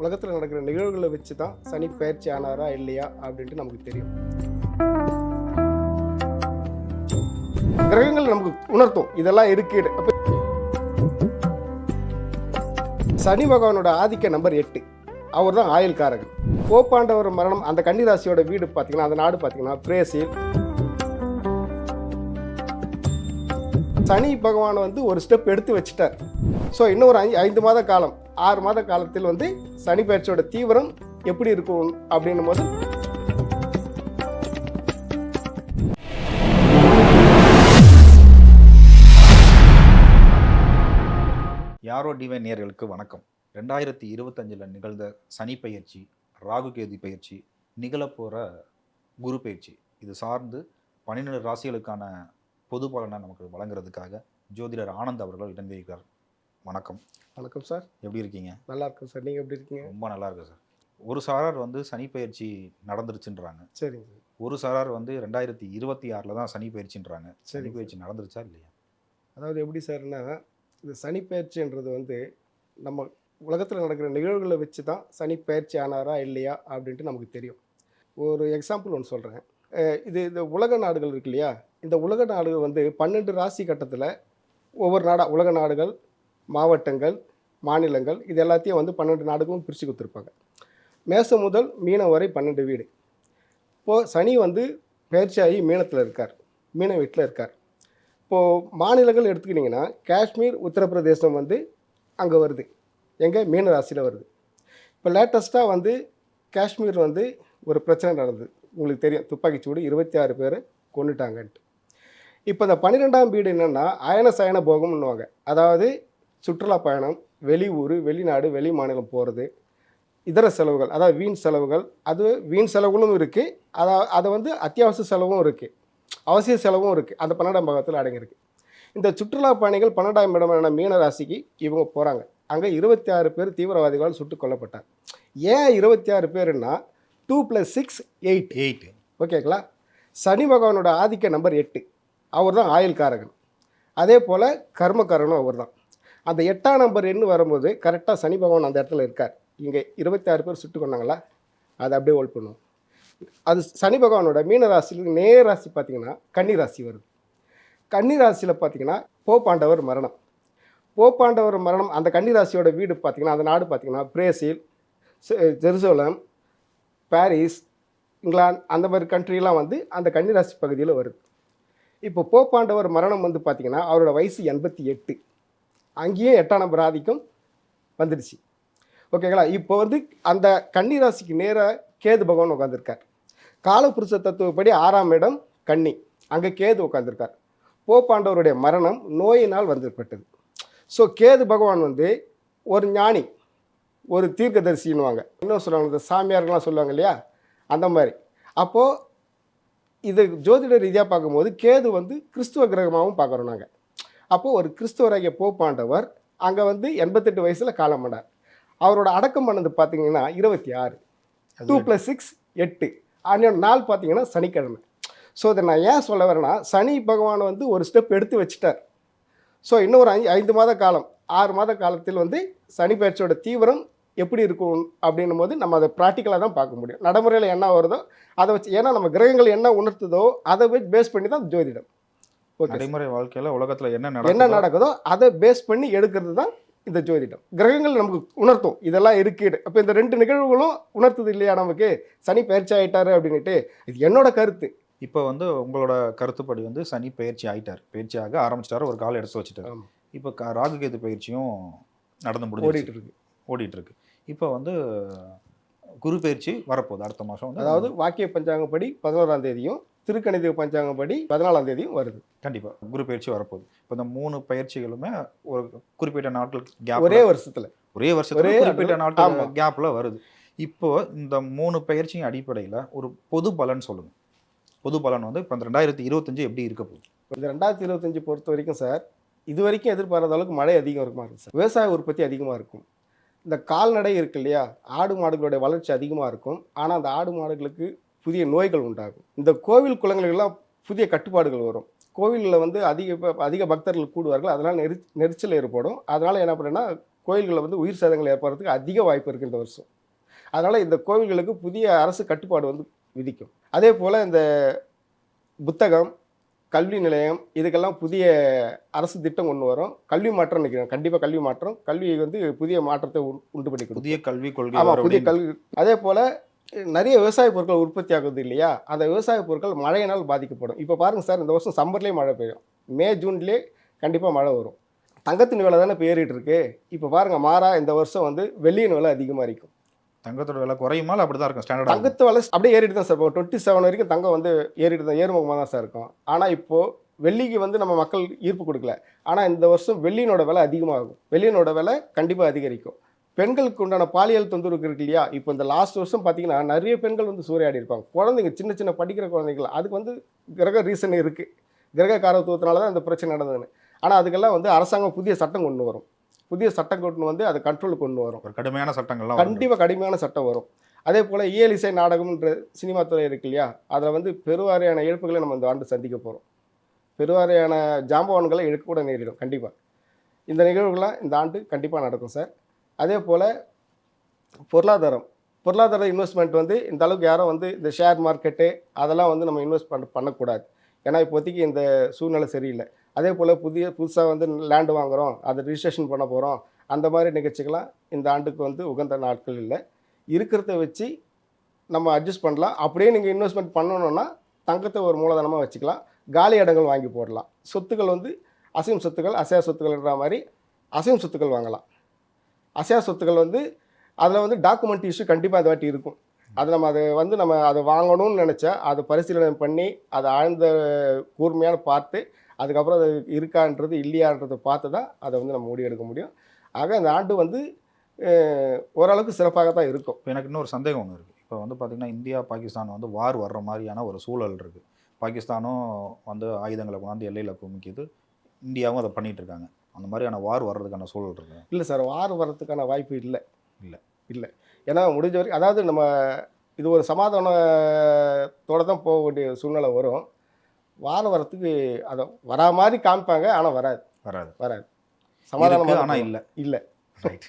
உலகத்தில் நடக்கிற நிகழ்வுகளை வச்சு தான் சனி பயிற்சி ஆனாரா இல்லையா அப்படின்ட்டு நமக்கு தெரியும். கிரகங்கள் நமக்கு உணர்த்தும். இதெல்லாம் இருக்கு சனி பகவானோட ஆதிக்க நம்பர் எட்டு. அவர் தான் ஆயுள் காரகன் போப்பாண்டவர் மரணம் அந்த கன்னிராசியோட வீடு பார்த்தீங்கன்னா அந்த நாடு பார்த்தீங்கன்னா பிரேசில். சனி பகவான் வந்து ஒரு ஸ்டெப் எடுத்து வச்சுட்டார். ஸோ இன்னும் ஒரு ஐந்து ஐந்து மாத காலம் ஆறு மாத காலத்தில் வந்து சனி பயிற்சியோட தீவிரம் எப்படி இருக்கும் அப்படின்னும் போது யாரோ டிவைன் நேர்களுக்கு வணக்கம். ரெண்டாயிரத்தி இருபத்தஞ்சில் நிகழ்ந்த சனி பயிற்சி ராகு கேது பயிற்சி நிகழப்போகிற குரு பயிற்சி. இது சார்ந்து பன்னிரெண்டு ராசிகளுக்கான பொது பலனை நமக்கு வழங்குறதுக்காக ஜோதிடர் ஆனந்த் அவர்கள் இணைந்திருக்கிறார். வணக்கம். வணக்கம் சார். எப்படி இருக்கீங்க? நல்லா இருக்கும் சார். நீங்கள் எப்படி இருக்கீங்க? ரொம்ப நல்லா இருக்கு சார். ஒரு சாரார் வந்து சனி பயிற்சி நடந்துருச்சுன்றாங்க. சரிங்க சார். ஒரு சாரார் வந்து ரெண்டாயிரத்தி இருபத்தி ஆறில் தான் சனி பயிற்சின்றாங்க. சனி. பயிற்சி நடந்துருச்சா இல்லையா? அதாவது எப்படி சார்னா இந்த சனி பயிற்சின்றது வந்து நம்ம உலகத்தில் நடக்கிற நிகழ்வுகளை வச்சு தான் சனி பயிற்சி ஆனாரா இல்லையா அப்படின்ட்டு நமக்கு தெரியும். ஒரு எக்ஸாம்பிள் ஒன்று சொல்கிறேன் இது இந்த உலக நாடுகள் இருக்கு இல்லையா? இந்த உலக நாடுகள் வந்து பன்னெண்டு ராசி கட்டத்தில் ஒவ்வொரு நாடாக உலக நாடுகள் மாவட்டங்கள் மாநிலங்கள் இது எல்லாத்தையும் வந்து பன்னெண்டு நாடுகளும் பிரித்து கொடுத்துருப்பாங்க. மேசம் முதல் மீனம் வரை பன்னெண்டு வீடு. இப்போது சனி வந்து பயிற்சியாகி மீனத்தில் இருக்கார். மீன வீட்டில் இருக்கார். இப்போது மாநிலங்கள் எடுத்துக்கிட்டிங்கன்னா காஷ்மீர் உத்தரப்பிரதேசம் வந்து அங்கே வருது. எங்கே? மீன ராசியில் வருது. இப்போ லேட்டஸ்ட்டாக வந்து காஷ்மீர் வந்து ஒரு பிரச்சனை நடந்தது. உங்களுக்கு தெரியும் துப்பாக்கிச்சூடு இருபத்தி ஆறு பேர் கொண்டுட்டாங்கன்ட்டு இப்போ இந்த பன்னிரெண்டாம் வீடு என்னென்னா அயன சயன போகம்னுவாங்க. அதாவது சுற்றுலா பயணம் வெளியூர் வெளிநாடு வெளி மாநிலம் போகிறது இதர செலவுகள் அதாவது வீண் செலவுகள் அது வீண் செலவுகளும் இருக்குது அதை அதை வந்து அத்தியாவசிய செலவும் இருக்குது அவசிய செலவும் இருக்குது அந்த பன்னெண்டாம் பாகத்தில் அடங்கியிருக்கு. இந்த சுற்றுலா பயணிகள் பன்னெண்டாம் இடமான மீன ராசிக்கு இவங்க போகிறாங்க அங்கே இருபத்தி ஆறு பேர் தீவிரவாதிகளால் சுட்டுக் கொல்லப்பட்டார் ஏன் இருபத்தி ஆறு பேருன்னா two plus six eight eight ஓகேங்களா? சனி பகவானோட ஆதிக்க நம்பர் எட்டு. அவர் தான் ஆயுள் காரகன் அதே போல் கர்மக்காரனும் அவர் தான் அந்த எட்டாம் நம்பர் எண்ணு வரும்போது கரெக்டாக சனி பகவான் அந்த இடத்துல இருக்கார். இங்கே இருபத்தி ஆறு பேர் சுட்டு கொண்டாங்களா? அதை அப்படியே ஹோல்ட் பண்ணுவோம். அது சனி பகவானோட மீன ராசியில் நேர ராசி பார்த்தீங்கன்னா கன்னி ராசி வருது. கன்னி ராசியில் பார்த்திங்கன்னா போப்பாண்டவர் மரணம். போப்பாண்டவர் மரணம் அந்த கன்னி ராசியோட வீடு பார்த்தீங்கன்னா அந்த நாடு பார்த்தீங்கன்னா பிரேசில் செ- ஜெருசலம் பாரிஸ் இங்கிலாந்து அந்த மாதிரி கண்ட்ரிலாம் வந்து அந்த கன்னிராசி பகுதியில் வருது. இப்போ போப்பாண்டவர் மரணம் வந்து பார்த்தீங்கன்னா அவரோட வயசு எண்பத்தி எட்டு. அங்கேயும் எட்டாம் நம்பர் ஆதிக்கம் வந்துடுச்சு. ஓகேங்களா? இப்போ வந்து அந்த கன்னிராசிக்கு நேராக கேது பகவான் உட்காந்துருக்கார் காலபுருஷ தத்துவப்படி ஆறாம் இடம் கன்னி. அங்கே கேது உட்காந்துருக்கார் போப்பாண்டவருடைய மரணம் நோயினால் வந்திருப்பட்டது. ஸோ கேது பகவான் வந்து ஒரு ஞானி ஒரு தீர்க்கதரிசின்னுவாங்க. இன்னும் சொல்லுவாங்க இந்த சாமியார்கள்லாம் சொல்லுவாங்க இல்லையா? அந்த மாதிரி. அப்போது இது ஜோதிட ரீதியாக பார்க்கும்போது கேது வந்து கிறிஸ்துவ கிரகமாகவும் பார்க்குறோம் நாங்கள் அப்போது ஒரு கிறிஸ்துவராகிய போப்பாண்டவர் அங்கே வந்து எண்பத்தெட்டு வயசில் காலம் பண்ணார். அவரோட அடக்கம் பண்ணது பார்த்தீங்கன்னா இருபத்தி ஆறு. டூ ப்ளஸ் சிக்ஸ் எட்டு. அன்னையோட நாள் பார்த்தீங்கன்னா சனிக்கிழமை. ஸோ இதை நான் ஏன் சொல்ல வரேன்னா சனி பகவான் வந்து ஒரு ஸ்டெப் எடுத்து வச்சுட்டார். ஸோ இன்னும் ஒரு ஐந்து ஐந்து மாத காலம் ஆறு மாத காலத்தில் வந்து சனி பயிற்சியோட தீவிரம் எப்படி இருக்கும் அப்படின்னும் போது நம்ம அதை ப்ராக்டிக்கலாக தான் பார்க்க முடியும். நடைமுறையில் என்ன வருதோ அதை வச்சு ஏன்னா நம்ம கிரகங்கள் என்ன உணர்த்துதோ அதை வச்சு பேஸ் பண்ணி தான் ஜோதிடம். ஓகே நடைமுறை வாழ்க்கையில உலகத்துல என்ன என்ன நடக்குதோ அதை பேஸ் பண்ணி எடுக்கிறது தான் இந்த ஜோதிடம். கிரகங்கள் நமக்கு உணர்த்தும். இதெல்லாம் இருக்கு அப்போ இந்த ரெண்டு நிகழ்வுகளும் உணர்த்துது இல்லையா நமக்கு? சனி பயிற்சி ஆயிட்டாரு அப்படின்னுட்டு. இது என்னோட கருத்து. இப்போ வந்து உங்களோட கருத்துப்படி வந்து சனி பயிற்சி ஆயிட்டார். பயிற்சியாக ஆரம்பிச்சிட்டாரு. ஒரு கால் எடுத்து வச்சுட்டாரு. இப்போ க- ராகு கேது பயிற்சியும் நடந்து ஓடிட்டு முடிஞ்சிட்டு இருக்கு. ஓடிட்டு இருக்கு. இப்போ வந்து குரு பயிற்சி வரப்போகுது அடுத்த மாதம் வந்து. அதாவது வாக்கிய பஞ்சாங்கப்படி பதினோராம் தேதியும் திருக்கணித பஞ்சாங்கப்படி பதினாலாம் தேதியும் வருது. கண்டிப்பா குரு பயிற்சி வரப்போகுது. இப்போ இந்த மூணு பயிற்சிகளுமே ஒரு குறிப்பிட்ட நாட்கள் கேப் ஒரே வருஷத்துல. ஒரே வருஷத்துல ஒரே குறிப்பிட்ட நாட்கள். கேப்ல வருது. இப்போ இந்த மூணு பயிற்சியின் அடிப்படையில ஒரு பொது பலன் சொல்லுங்க. பொது பலன் வந்து இப்போ இந்த ரெண்டாயிரத்தி இருபத்தஞ்சு எப்படி இருக்க போகுது? இந்த ரெண்டாயிரத்தி இருபத்தஞ்சு பொறுத்த வரைக்கும் சார் இது வரைக்கும் எதிர்பாராத அளவுக்கு மழை அதிகம் இருக்குமா இருக்கும் சார்? விவசாய உற்பத்தி அதிகமாக இருக்கும். இந்த கால்நடை இருக்கு இல்லையா? ஆடு மாடுகளுடைய வளர்ச்சி அதிகமாக இருக்கும். ஆனால் அந்த ஆடு மாடுகளுக்கு புதிய நோய்கள் உண்டாகும். இந்த கோவில் குளங்களுக்கெல்லாம் புதிய கட்டுப்பாடுகள் வரும். கோவிலில் வந்து அதிக ப- அதிக பக்தர்கள் கூடுவார்கள். அதனால் நெரி நெரிச்சல் ஏற்படும். அதனால் என்ன பண்ணுன்னா கோயில்களில் வந்து உயிர் சேதங்கள் ஏற்படுறதுக்கு அதிக வாய்ப்பு இருக்குது இந்த வருஷம். அதனால் இந்த கோவில்களுக்கு புதிய அரசு கட்டுப்பாடு வந்து விதிக்கும். அதே போல் இந்த புத்தகம் கல்வி நிலையம் இதுக்கெல்லாம் புதிய அரசு திட்டம் கொண்டு வரும். கல்வி மாற்றம் நினைக்கிறேன். கண்டிப்பாக கல்வி மாற்றம். கல்வி வந்து புதிய மாற்றத்தை உண்- உண்டு பண்ணி புதிய கல்விக் கொள்கை ஆமாம் புதிய. கல்வி. அதே போல் நிறைய விவசாய பொருட்கள் உற்பத்தி ஆகுது இல்லையா? அந்த விவசாய பொருட்கள் மழையினால் பாதிக்கப்படும். இப்போ பாருங்கள் சார் இந்த வருஷம் சம்மர்லேயே மழை பெய்யும். மே ஜூன்லேயே கண்டிப்பாக மழை வரும். தங்கத்தின் விலை தானே இப்போ ஏறிட்டு இருக்கு. இப்போ பாருங்கள் மாறா இந்த வருஷம் வந்து வெள்ளியின் விலை அதிகமாக இருக்கும். தங்கத்தோட விலை குறையுமால் அப்படி தான் இருக்கும் ஸ்டாண்டர்ட் தங்கத்து விலை அப்படியே ஏறிட்டு தான் சார் இப்போ. டுவெண்ட்டி செவன் வரைக்கும் தங்கம் வந்து ஏறிட்டு தான் ஏறுமுகமாக தான் சார் இருக்கும். ஆனால் இப்போது வெள்ளிக்கு வந்து நம்ம மக்கள் ஈர்ப்பு கொடுக்கல. ஆனால் இந்த வருஷம் வெள்ளியினோட விலை அதிகமாகும். வெள்ளியினோட விலை கண்டிப்பாக அதிகரிக்கும். பெண்களுக்கு உண்டான பாலியல் தொந்தரவு இருக்கு இல்லையா? இப்போ இந்த லாஸ்ட் வருஷம் பார்த்தீங்கன்னா நிறைய பெண்கள் வந்து சூறையாடி இருப்பாங்க. குழந்தைங்க சின்ன சின்ன படிக்கிற குழந்தைகள் அதுக்கு வந்து கிரக ரீசன் இருக்குது கிரக காரத்துவத்தினால தான் இந்த பிரச்சனை நடந்ததுன்னு. ஆனால் அதுக்கெல்லாம் வந்து அரசாங்கம் புதிய சட்டம் கொண்டு வரும். புதிய சட்டம் கொண்டு வந்து அதை கண்ட்ரோலுக்கு கொண்டு வரும். ஒரு கடுமையான சட்டங்கள்லாம். கண்டிப்பாக கடுமையான சட்டம் வரும். அதே போல் இயல் இசை நாடகம்ன்ற சினிமா துறை இருக்கு இல்லையா? அதில் வந்து பெருவாரியான இழப்புகளை நம்ம இந்த ஆண்டு சந்திக்க போகிறோம் பெருவாரியான ஜாம்பவான்களை இழக்கக்கூட நேரிடும் கண்டிப்பாக இந்த நிகழ்வுகள்லாம் இந்த ஆண்டு கண்டிப்பாக நடக்கும் சார். அதே போல் பொருளாதாரம். பொருளாதார இன்வெஸ்ட்மெண்ட் வந்து இந்த அளவுக்கு யாரும் வந்து இந்த ஷேர் மார்க்கெட்டு அதெல்லாம் வந்து நம்ம இன்வெஸ்ட் பண்ண பண்ணக்கூடாது. ஏன்னா இப்போதைக்கு இந்த சூழ்நிலை சரியில்லை. அதே போல் புதிய புதுசாக வந்து லேண்டு வாங்குகிறோம் அதை ரிஜிஸ்ட்ரேஷன் பண்ண போகிறோம் அந்த மாதிரி நிகழ்ச்சிகள்லாம் இந்த ஆண்டுக்கு வந்து உகந்த நாட்கள் இல்லை. இருக்கிறத வச்சு நம்ம அட்ஜஸ்ட் பண்ணலாம். அப்படியே நீங்கள் இன்வெஸ்ட்மெண்ட் பண்ணணும்னா தங்கத்தை ஒரு மூலதனமாக வச்சுக்கலாம். காலி இடங்கள் வாங்கி போடலாம். சொத்துக்கள் வந்து அசையும் சொத்துக்கள் அசையா சொத்துக்கள்ன்ற மாதிரி அசையும் சொத்துக்கள் வாங்கலாம். அசையா சொத்துக்கள் வந்து அதில் வந்து டாக்குமெண்ட் இஷ்யூ கண்டிப்பாக அந்த வாட்டி இருக்கும். அது நம்ம அதை வந்து நம்ம அதை வாங்கணும்னு நினச்சா அதை பரிசீலனை பண்ணி அதை ஆழ்ந்த கூர்மையான பார்த்து அதுக்கப்புறம் அது இருக்கான்றது இல்லையான்றதை பார்த்து தான் அதை வந்து நம்ம முடிவெடுக்க முடியும். ஆக இந்த ஆண்டு வந்து ஓரளவுக்கு சிறப்பாக தான் இருக்கும். இப்போ எனக்கு இன்னொரு சந்தேகம் ஒன்று இருக்குது இப்போ வந்து பார்த்திங்கன்னா இந்தியா பாகிஸ்தான் வந்து வார் வர்ற மாதிரியான ஒரு சூழல் இருக்குது பாகிஸ்தானும் வந்து ஆயுதங்களை கொண்டாந்து எல்லையில் குமிக்குது. இந்தியாவும் அதை பண்ணிட்டு இருக்காங்க. அந்த மாதிரியான வார் வர்றதுக்கான சூழல் இருக்கு? இல்லை சார் வார் வர்றதுக்கான வாய்ப்பு இல்லை. இல்லை. இல்லை. ஏன்னா முடிஞ்ச வரைக்கும் அதாவது நம்ம இது ஒரு சமாதானத்தோட தான் போக வேண்டிய சூழ்நிலை வரும். வாரம் வரத்துக்கு அதை வரா மாதிரி காமிப்பாங்க ஆனால் வராது. வராது. வராது. இருக்கு, ஆனா சமாதானம் இல்லை. இல்லை. ரைட்